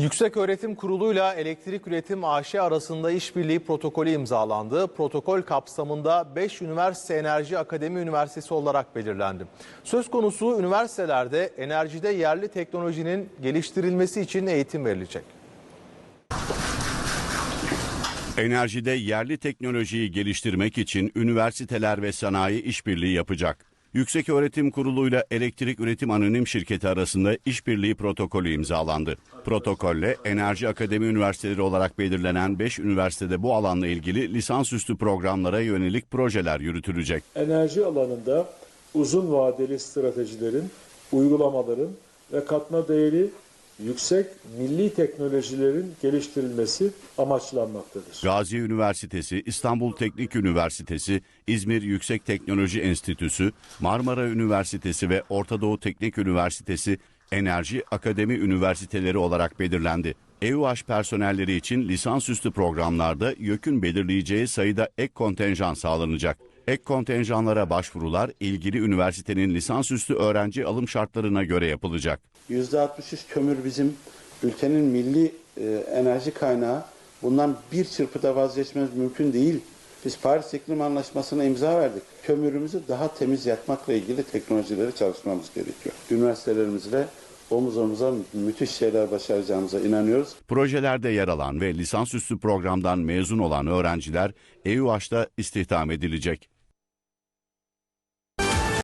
Yüksek Öğretim Kurulu'yla Elektrik Üretim AŞ arasında işbirliği protokolü imzalandı. Protokol kapsamında 5 üniversite enerji akademi üniversitesi olarak belirlendi. Söz konusu üniversitelerde enerjide yerli teknolojinin geliştirilmesi için eğitim verilecek. Enerjide yerli teknolojiyi geliştirmek için üniversiteler ve sanayi işbirliği yapacak. Yükseköğretim Kurulu ile Elektrik Üretim Anonim Şirketi arasında işbirliği protokolü imzalandı. Protokolle Enerji Akademi Üniversiteleri olarak belirlenen 5 üniversitede bu alanla ilgili lisansüstü programlara yönelik projeler yürütülecek. enerji alanında uzun vadeli stratejilerin, uygulamaların ve katma değeri yüksek milli teknolojilerin geliştirilmesi amaçlanmaktadır. Gazi Üniversitesi, İstanbul Teknik Üniversitesi, İzmir Yüksek Teknoloji Enstitüsü, Marmara Üniversitesi ve Orta Doğu Teknik Üniversitesi Enerji Akademi Üniversiteleri olarak belirlendi. EUH personelleri için lisansüstü programlarda YÖK'ün belirleyeceği sayıda ek kontenjan sağlanacak. Ek kontenjanlara başvurular ilgili üniversitenin lisansüstü öğrenci alım şartlarına göre yapılacak. %63 kömür bizim ülkenin milli e, enerji kaynağı. Bundan bir çırpıda vazgeçmemiz mümkün değil. Biz Paris İklim Anlaşması'na imza verdik. Kömürümüzü daha temiz yakmakla ilgili teknolojileri çalışmamız gerekiyor. Üniversitelerimizle omuz omuza müthiş şeyler başaracağımıza inanıyoruz. Projelerde yer alan ve lisansüstü programdan mezun olan öğrenciler EUH'ta istihdam edilecek.